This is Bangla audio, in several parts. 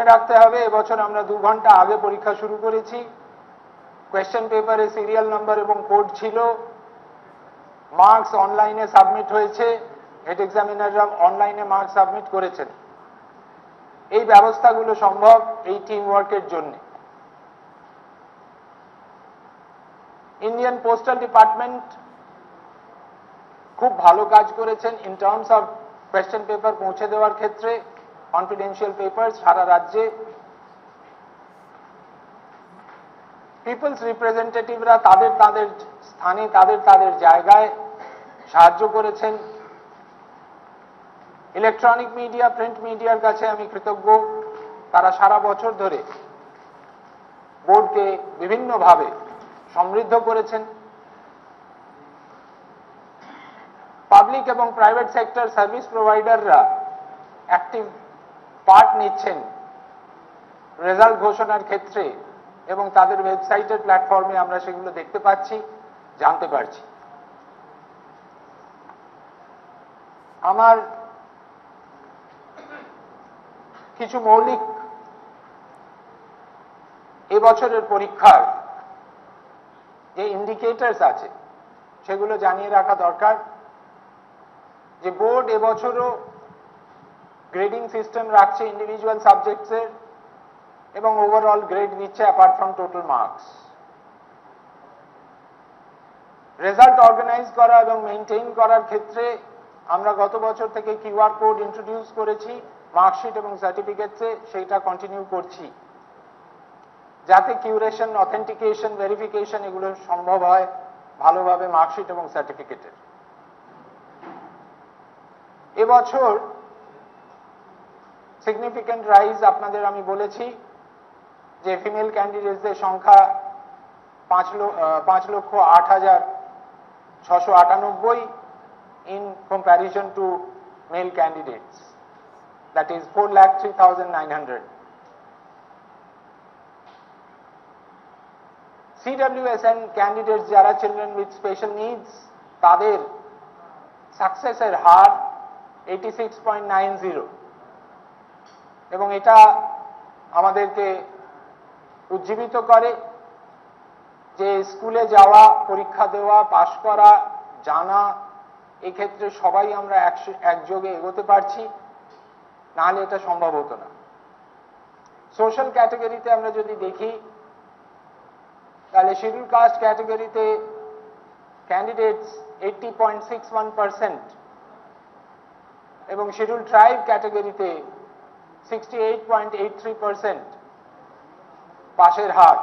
মনে রাখতে হবে, এবছর আমরা দু ঘণ্টা আগে পরীক্ষা শুরু করেছি। কোয়েশ্চেন পেপারে সিরিয়াল নাম্বার এবং কোড ছিল। মার্কস অনলাইনে সাবমিট হয়েছে। হেড এক্সামিনাররা অনলাইনে মার্কস সাবমিট করেছেন। এই ব্যবস্থাগুলো সম্ভব এই টিম ওয়ার্কের জন্য। ইন্ডিয়ান পোস্টাল ডিপার্টমেন্ট খুব ভালো কাজ করেছেন in terms of question paper পৌঁছে দেওয়ার ক্ষেত্রে। কনফিডেন্সিয়াল পেপার সারা রাজ্যে পিপলস রিপ্রেজেন্টেটিভরা তাদের তাদের স্থানে, তাদের তাদের জায়গায় সাহায্য করেছেন। ইলেকট্রনিক মিডিয়া প্রিন্ট মিডিয়ার কাছে আমি কৃতজ্ঞ। তারা সারা বছর ধরে বোর্ডকে বিভিন্নভাবে সমৃদ্ধ করেছেন। পাবলিক এবং প্রাইভেট সেক্টর সার্ভিস প্রোভাইডাররা অ্যাক্টিভ পার্ট নিচ্ছেন রেজাল্ট ঘোষণার ক্ষেত্রে এবং তাদের ওয়েবসাইটের প্ল্যাটফর্মে আমরা সেগুলো দেখতে পাচ্ছি, জানতে পারছি। আমার কিছু মৌলিক এবছরের পরীক্ষার যে ইন্ডিকেটার্স আছে, সেগুলো জানিয়ে রাখা দরকার যে বোর্ড এবছরও গ্রেডিং সিস্টেম রাখছে ইন্ডিভিজুয়াল সাবজেক্টসের এবং ওভারঅল গ্রেড নিচ্ছে apart from total marks result organise করা এবং মেনটেইন করার ক্ষেত্রে আমরা গত বছর থেকে কিউআর কোড ইন্ট্রোডিউস করেছি মার্কশিট এবং সার্টিফিকেটসে সেইটা কন্টিনিউ করছি। যাতে কিউরেশন অথেন্টিকেশন ভেরিফিকেশন এগুলো সম্ভব হয় ভালোভাবে মার্কশিট এবং সার্টিফিকেটের এবছর সিগনিফিক্যান্ট রাইজ আপনাদের আমি বলেছি যে ফিমেল ক্যান্ডিডেটসদের সংখ্যা পাঁচ পাঁচ লক্ষ আট হাজার ছশো আটানব্বই in comparison to male candidates that is four lakh three thousand nine hundred CWSN candidates যারা চিলড্রেন উইথ স্পেশাল নিডস তাদের সাকসেসের হার eighty six point nine zero এবং এটা আমাদেরকে উজ্জীবিত করে যে স্কুলে যাওয়া, পরীক্ষা দেওয়া, পাশ করা, জানা, এক্ষেত্রে সবাই আমরা একযোগে এগোতে পারছি, নাহলে এটা সম্ভব হতো না। সোশ্যাল ক্যাটাগরিতে আমরা যদি দেখি, তাহলে শিডিউল কাস্ট ক্যাটাগরিতে candidates eighty point six one এবং শিডিউল ট্রাইব ক্যাটাগরিতে sixty eight point eight three percent পাশের হার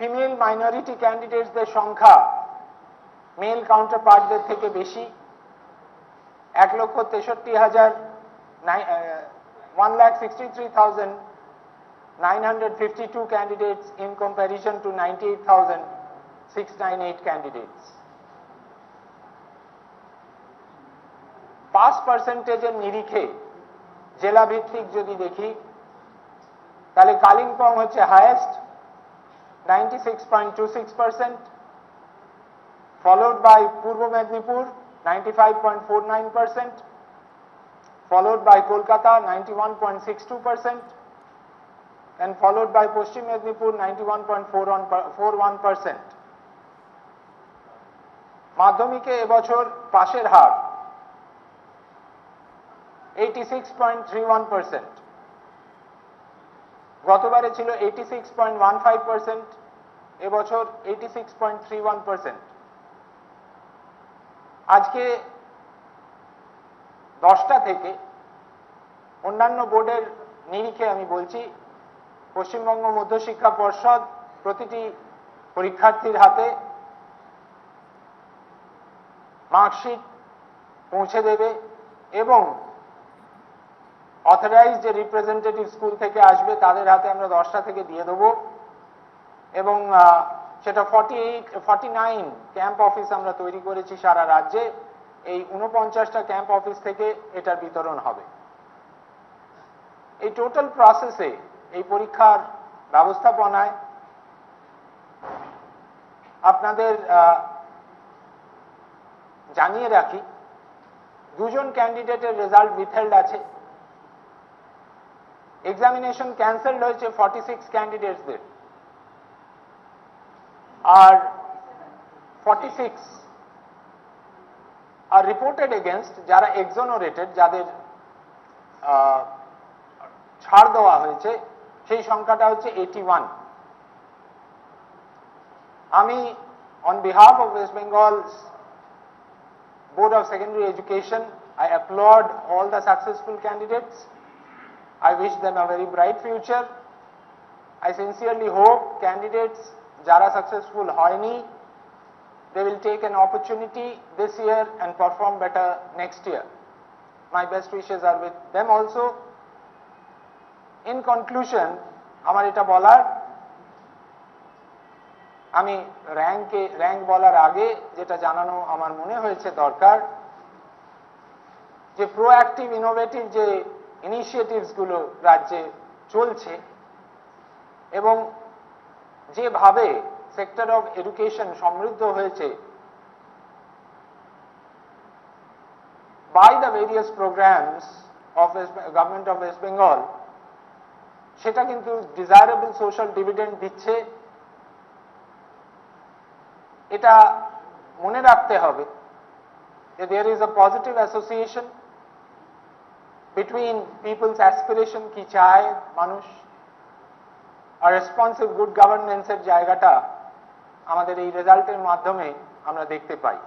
ফিমেল মাইনরিটি ক্যান্ডিডেটসদের সংখ্যা মেল কাউন্টার পার্টদের থেকে বেশি। এক লক্ষ তেষট্টি হাজার one lakh sixty three thousand nine hundred fifty two candidates in comparison to ninety eight thousand six nine eight candidates pass পার্সেন্টেজের নিরিখে জেলা ভিত্তিক যদি দেখি, তাহলে কালিম্পং হচ্ছে highest ninety six point two six percent followed by Purba Medinipur ninety five point four nine percent followed by Kolkata ninety one point six two percent and followed by Paschim Mednipur 91.41 percent মাধ্যমিকে এবছর পাশের হার eighty six point three one percent গতবারে ছিল eighty six point one five percent এবছর eighty six point three one percent আজকে দশটা থেকে অন্যান্য বোর্ডের নিরিখে আমি বলছি, পশ্চিমবঙ্গ মধ্যশিক্ষা পর্ষদ প্রতিটি পরীক্ষার্থীর হাতে মার্কশিট পৌঁছে দেবে এবং অথরাইজ যে রিপ্রেজেন্টেটিভ স্কুল থেকে আসবে, তাদের হাতে আমরা দশটা থেকে দিয়ে দেবো। এবং সেটা forty eight forty nine camp office আমরা তৈরি করেছি সারা রাজ্যে। এই উনপঞ্চাশটা ক্যাম্প অফিস থেকে এটার বিতরণ হবে। এই টোটাল প্রসেসে এই পরীক্ষার ব্যবস্থাপনায় আপনাদের জানিয়ে রাখি, দুজন ক্যান্ডিডেটের রেজাল্ট উইথহেল্ড আছে। এক্সামিনেশন ক্যান্সেলড হয়েছে ফর্টি সিক্স ক্যান্ডিডেটসদের আর ফর্টি সিক্স আর রিপোর্টেড এগেনস্ট যারা এক্সোনোরেটেড যাদের আহ, ছাড় দেওয়া হয়েছে সেই সংখ্যাটা হচ্ছে এইটি ওয়ান আমি on behalf of West Bengal's Board of Secondary Education, I applaud all the successful candidates. I wish them a very bright future. I sincerely hope candidates যারা successful হয়নি they will take an opportunity this year and perform better next year. My best wishes are with them also. In conclusion, আমার এটা বলার আমি র্যাঙ্কে র্যাঙ্ক বলার আগে যেটা জানানো আমার মনে হয়েছে দরকার যে প্রোঅ্যাক্টিভ ইনোভেটিভ যে ইনিশিয়েটিভসগুলো রাজ্যে চলছে এবং যেভাবে সেক্টর অফ এডুকেশন সমৃদ্ধ হয়েছে by the various programmes of government of West Bengal সেটা কিন্তু ডিজায়ারেবল সোশ্যাল ডিভিডেন্ড দিচ্ছে। এটা মনে রাখতে হবে যে there is a positive association between people's aspiration কি চায় মানুষ আর রেসপন্সিভ গুড গভর্নেন্সের জায়গাটা আমাদের এই রেজাল্টের মাধ্যমে আমরা দেখতে পাই